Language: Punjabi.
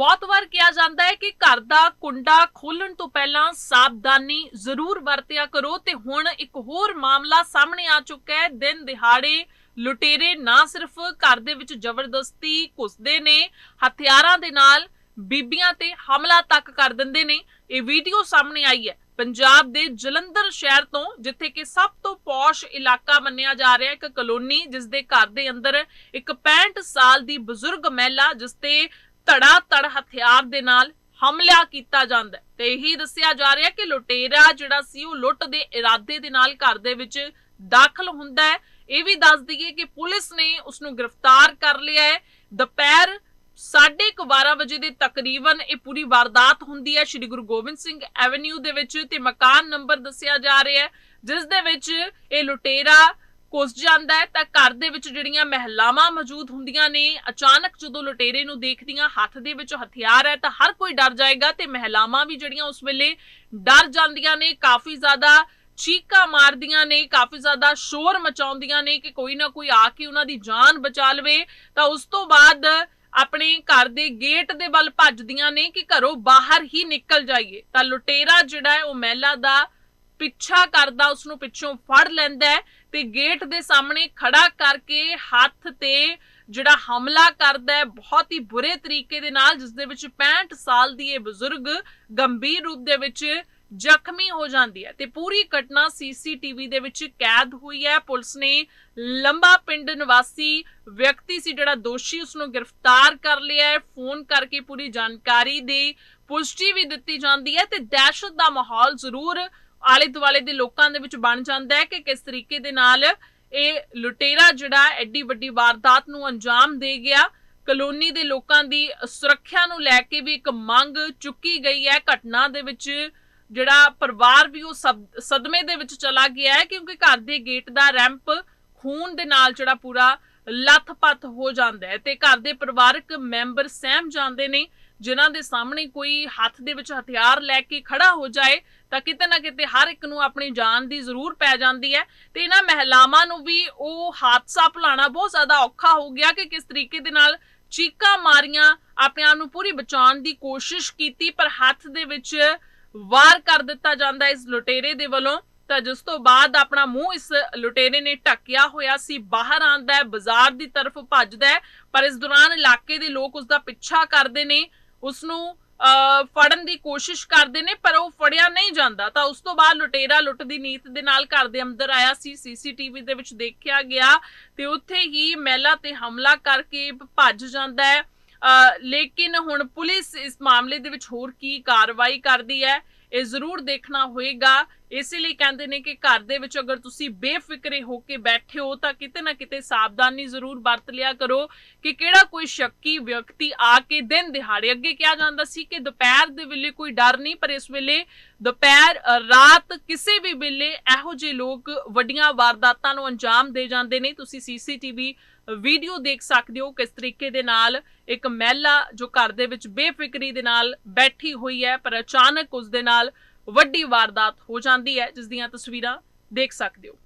ਬਹੁਤ ਵਾਰ ਕਿਹਾ ਜਾਂਦਾ ਹੈ ਕਿ ਘਰ ਦਾ ਕੁੰਡਾ ਖੋਲਣ ਤੋਂ ਪਹਿਲਾਂ ਸਾਵਧਾਨੀ ਜ਼ਰੂਰ ਵਰਤਿਆ ਕਰੋ ਤੇ ਹੁਣ ਇੱਕ ਹੋਰ ਮਾਮਲਾ ਸਾਹਮਣੇ ਆ ਚੁੱਕਾ ਹੈ। ਦਿਨ ਦਿਹਾੜੇ ਲੁਟੇਰੇ ਨਾ ਸਿਰਫ ਘਰ ਦੇ ਵਿੱਚ ਜ਼ਬਰਦਸਤੀ ਘੁਸਦੇ ਨੇ, ਹਥਿਆਰਾਂ ਦੇ ਨਾਲ ਬੀਬੀਆਂ ਤੇ ਹਮਲਾ ਤੱਕ ਕਰ ਦਿੰਦੇ ਨੇ। ਇਹ ਵੀਡੀਓ ਸਾਹਮਣੇ ਆਈ ਹੈ। ਪੰਜਾਬ ਦੇ ਜਲੰਧਰ ਸ਼ਹਿਰ ਤੋਂ, ਜਿੱਥੇ ਕਿ ਸਭ ਤੋਂ ਪੌਸ਼ ਇਲਾਕਾ ਮੰਨਿਆ ਜਾ ਰਿਹਾ ਇੱਕ ਕਲੋਨੀ ਜਿਸ ਦੇ ਘਰ ਦੇ ਅੰਦਰ ਇੱਕ 65 ਸਾਲ ਦੀ ਬਜ਼ੁਰਗ ਮਹਿਲਾ, ਜਿਸ ਤੇ ਧੜਾ ਧੜ ਹਥਿਆਰ ਦੇ ਨਾਲ ਹਮਲਾ ਕੀਤਾ ਜਾਂਦਾ ਤੇ ਇਹੀ ਦੱਸਿਆ ਜਾ ਰਿਹਾ ਕਿ ਲੁਟੇਰਾ ਜਿਹੜਾ ਸੀ, ਉਹ ਲੁੱਟ ਦੇ ਇਰਾਦੇ ਦੇ ਨਾਲ ਘਰ ਦੇ ਵਿੱਚ ਦਾਖਲ ਹੁੰਦਾ ਹੈ। ਇਹ ਵੀ ਦੱਸ ਦਈਏ ਕਿ ਪੁਲਿਸ ਨੇ ਉਸ ਨੂੰ ਗ੍ਰਿਫਤਾਰ ਕਰ ਲਿਆ ਹੈ। ਦੁਪਹਿਰ 12:30 ਵਜੇ ਦੇ ਤਕਰੀਬਨ ਇਹ ਪੂਰੀ ਵਾਰਦਾਤ ਹੁੰਦੀ ਹੈ ਸ਼੍ਰੀ ਗੁਰੂ ਗੋਬਿੰਦ ਸਿੰਘ ਐਵੇਨਿਊ ਦੇ ਵਿੱਚ। ਤੇ ਮਕਾਨ ਨੰਬਰ ਦੱਸਿਆ ਜਾ ਰਿਹਾ ਹੈ, ਜਿਸ ਦੇ ਵਿੱਚ ਇਹ ਲੁਟੇਰਾ ਘੁਸ ਜਾਂਦਾ ਹੈ, ਤਾਂ ਘਰ ਦੇ ਵਿੱਚ ਜਿਹੜੀਆਂ ਮਹਿਲਾਵਾਂ ਮੌਜੂਦ ਹੁੰਦੀਆਂ ਨੇ, ਅਚਾਨਕ ਜਦੋਂ ਲੁਟੇਰੇ ਨੂੰ ਦੇਖਦੀਆਂ, ਹੱਥ ਦੇ ਵਿੱਚ ਹਥਿਆਰ ਹੈ, ਤਾਂ ਹਰ ਕੋਈ ਡਰ ਜਾਏਗਾ ਤੇ ਮਹਿਲਾਵਾਂ ਵੀ ਜਿਹੜੀਆਂ ਉਸ ਵੇਲੇ ਡਰ ਜਾਂਦੀਆਂ ਨੇ, ਕਾਫੀ ਜ਼ਿਆਦਾ ਚੀਕਾਂ ਮਾਰਦੀਆਂ ਨੇ, ਕਾਫੀ ਜ਼ਿਆਦਾ ਸ਼ੋਰ ਮਚਾਉਂਦੀਆਂ ਨੇ ਕਿ ਕੋਈ ਨਾ ਕੋਈ ਆ ਕੇ ਉਹਨਾਂ ਦੀ ਜਾਨ ਬਚਾ ਲਵੇ, ਤਾਂ ਉਸ ਤੋਂ ਬਾਅਦ ਆਪਣੇ ਘਰ ਦੇ ਗੇਟ ਦੇ ਵੱਲ ਭੱਜਦੀਆਂ ਨੇ ਕਿ ਘਰੋਂ ਬਾਹਰ ਹੀ ਨਿਕਲ ਜਾਈਏ। ਤਾਂ ਲੁਟੇਰਾ ਜਿਹੜਾ ਹੈ, ਉਹ ਮਹਿਲਾ ਦਾ ਪਿੱਛਾ ਕਰਦਾ ਉਸ ਨੂੰ ਪਿੱਛੋਂ ਫੜ ਲੈਂਦਾ ਹੈ ਤੇ ਗੇਟ ਦੇ ਸਾਹਮਣੇ ਖੜਾ ਕਰਕੇ ਹੱਥ ਤੇ ਜਿਹੜਾ ਹਮਲਾ ਕਰਦਾ ਹੈ, ਬਹੁਤ ਹੀ ਬੁਰੇ ਤਰੀਕੇ ਦੇ ਨਾਲ ਜਿਸ ਦੇ ਵਿੱਚ 65 ਸਾਲ ਦੀ ਇਹ ਬਜ਼ੁਰਗ ਗੰਭੀਰ ਰੂਪ ਦੇ ਵਿੱਚ ਜ਼ਖਮੀ ਹੋ ਜਾਂਦੀ ਹੈ। ਤੇ ਪੂਰੀ ਘਟਨਾ ਸੀਸੀਟੀਵੀ ਦੇ ਵਿੱਚ ਕੈਦ ਹੋਈ ਹੈ। ਪੁਲਿਸ ਨੇ ਲੰਬਾ ਪਿੰਡ ਨਿਵਾਸੀ ਵਿਅਕਤੀ ਸੀ ਜਿਹੜਾ ਦੋਸ਼ੀ ਉਸ ਨੂੰ ਗ੍ਰਿਫਤਾਰ ਕਰ ਲਿਆ ਹੈ। ਫੋਨ ਕਰਕੇ ਪੂਰੀ ਜਾਣਕਾਰੀ ਦੀ ਪੁਸ਼ਟੀ ਵੀ ਦਿੱਤੀ ਜਾਂਦੀ ਹੈ ਤੇ ਦਹਿਸ਼ਤ ਦਾ ਮਾਹੌਲ ਜ਼ਰੂਰ ਆਲੇ ਦੁਆਲੇ ਦੇ ਲੋਕਾਂ ਦੇ ਵਿੱਚ ਬਣ ਜਾਂਦਾ ਹੈ ਕਿ ਕਿਸ ਤਰੀਕੇ ਦੇ ਨਾਲ ਇਹ ਲੁਟੇਰਾ ਜਿਹੜਾ ਐਡੀ ਵੱਡੀ ਵਾਰਦਾਤ ਨੂੰ ਅੰਜਾਮ ਦੇ ਗਿਆ। ਕਲੋਨੀ ਦੇ ਲੋਕਾਂ ਦੀ ਸੁਰੱਖਿਆ ਨੂੰ ਲੈ ਕੇ ਵੀ ਇੱਕ ਮੰਗ ਚੁੱਕੀ ਗਈ ਹੈ। ਘਟਨਾ ਦੇ ਵਿੱਚ ਜਿਹੜਾ ਪਰਿਵਾਰ ਵੀ ਉਹ ਸਦਮੇ ਦੇ ਵਿੱਚ ਚਲਾ ਗਿਆ ਹੈ ਕਿਉਂਕਿ ਘਰ ਦੇ ਗੇਟ ਦਾ ਰੈਂਪ ਖੂਨ ਦੇ ਨਾਲ ਜਿਹੜਾ ਪੂਰਾ ਲੱਥ ਪੱਥ ਹੋ ਜਾਂਦਾ ਹੈ ਤੇ ਘਰ ਦੇ ਪਰਿਵਾਰਕ ਮੈਂਬਰ ਸਹਿਮ ਜਾਂਦੇ ਨੇ, ਜਿਨ੍ਹਾਂ ਦੇ ਸਾਹਮਣੇ ਕੋਈ ਹੱਥ ਦੇ ਵਿੱਚ ਹਥਿਆਰ ਲੈ ਕੇ ਖੜਾ ਹੋ ਜਾਏ ਤਾਂ ਕਿਤੇ ਨਾ ਕਿਤੇ ਹਰ ਇੱਕ ਨੂੰ ਆਪਣੀ ਜਾਨ ਦੀ ਜ਼ਰੂਰ ਪੈ ਜਾਂਦੀ ਹੈ ਤੇ ਇਹਨਾਂ ਮਹਿਲਾਵਾਂ ਨੂੰ ਵੀ ਉਹ ਹਾਦਸਾ ਭੁਲਾਣਾ ਬਹੁਤ ਜ਼ਿਆਦਾ ਔਖਾ ਹੋ ਗਿਆ ਕਿ ਕਿਸ ਤਰੀਕੇ ਦੇ ਨਾਲ ਚੀਕਾਂ ਮਾਰੀਆਂ, ਆਪਣੇ ਆਪ ਨੂੰ ਪੂਰੀ ਬਚਾਉਣ ਦੀ ਕੋਸ਼ਿਸ਼ ਕੀਤੀ, ਪਰ ਹੱਥ ਦੇ ਵਿੱਚ ਵਾਰ ਕਰ ਦਿੱਤਾ ਜਾਂਦਾ ਇਸ ਲੁਟੇਰੇ ਦੇ ਵੱਲੋਂ। ਤਾਂ ਜਿਸ ਤੋਂ ਬਾਅਦ ਆਪਣਾ ਮੂੰਹ ਇਸ ਲੁਟੇਰੇ ਨੇ ਢੱਕਿਆ ਹੋਇਆ ਸੀ, ਬਾਹਰ ਆਂਦਾ ਹੈ, ਬਾਜ਼ਾਰ ਦੀ ਤਰਫ ਭੱਜਦਾ ਹੈ, ਪਰ ਇਸ ਦੌਰਾਨ ਇਲਾਕੇ ਦੇ ਲੋਕ ਉਸ ਦਾ ਪਿੱਛਾ ਕਰਦੇ ਨੇ। ਉਸ ਨੂੰ ਫੜਨ ਦੀ ਕੋਸ਼ਿਸ਼ ਕਰਦੇ ਨੇ ਪਰ ਉਹ ਫੜਿਆ ਨਹੀਂ ਜਾਂਦਾ। ਤਾਂ ਉਸ ਤੋਂ ਬਾਅਦ ਲੁਟੇਰਾ ਲੁੱਟ ਦੀ ਨੀਤ ਦੇ ਨਾਲ ਘਰ ਦੇ ਅੰਦਰ ਆਇਆ ਸੀ ਸੀਸੀਟੀਵੀ ਦੇ ਵਿੱਚ ਦੇਖਿਆ ਗਿਆ ਤੇ ਉੱਥੇ ਹੀ ਮਹਿਲਾ ਤੇ ਹਮਲਾ ਕਰਕੇ ਭੱਜ ਜਾਂਦਾ ਹੈ। ਅਹ, ਲੇਕਿਨ ਹੁਣ ਪੁਲਿਸ ਇਸ ਮਾਮਲੇ ਦੇ ਵਿੱਚ ਹੋਰ ਕੀ ਕਾਰਵਾਈ ਕਰਦੀ ਹੈ? ਇਹ ਜ਼ਰੂਰ ਦੇਖਣਾ ਹੋਏਗਾ। ਇਸੇ ਲਈ ਕਹਿੰਦੇ ਨੇ ਕਿ ਘਰ ਦੇ ਵਿੱਚ ਅਗਰ ਤੁਸੀਂ ਬੇਫਿਕਰੇ ਹੋ ਕੇ ਬੈਠੇ ਹੋ ਤਾਂ ਕਿਤੇ ਨਾ ਕਿਤੇ ਸਾਵਧਾਨੀ ਜ਼ਰੂਰ ਵਰਤ ਲਿਆ ਕਰੋ ਕਿ ਕਿਹੜਾ ਕੋਈ ਸ਼ੱਕੀ ਵਿਅਕਤੀ ਆ ਕੇ ਦਿਨ ਦਿਹਾੜੇ ਅੱਗੇ ਕਿਹਾ ਜਾਂਦਾ ਸੀ ਕਿ ਦੁਪਹਿਰ ਦੇ ਵੇਲੇ ਕੋਈ ਡਰ ਨਹੀਂ, ਪਰ ਇਸ ਵੇਲੇ ਦੁਪਹਿਰ ਰਾਤ ਕਿਸੇ ਵੀ ਵੇਲੇ ਇਹੋ ਜਿਹੇ ਲੋਕ ਵੱਡੀਆਂ ਵਾਰਦਾਤਾਂ ਨੂੰ ਅੰਜਾਮ ਦੇ ਜਾਂਦੇ ਨੇ। ਤੁਸੀਂ ਸੀਸੀਟੀਵੀ ਵੀਡੀਓ ਦੇਖ ਸਕਦੇ ਹੋ ਕਿਸ ਤਰੀਕੇ ਦੇ ਨਾਲ ਇੱਕ ਮਹਿਲਾ ਜੋ ਘਰ ਦੇ ਵਿੱਚ ਬੇਫਿਕਰੀ ਦੇ ਨਾਲ ਬੈਠੀ ਹੋਈ ਹੈ, ਪਰ ਅਚਾਨਕ ਉਸ ਦੇ ਨਾਲ ਵੱਡੀ ਵਾਰਦਾਤ ਹੋ ਜਾਂਦੀ ਹੈ, ਜਿਸ ਦੀਆਂ ਤਸਵੀਰਾਂ ਦੇਖ ਸਕਦੇ ਹੋ।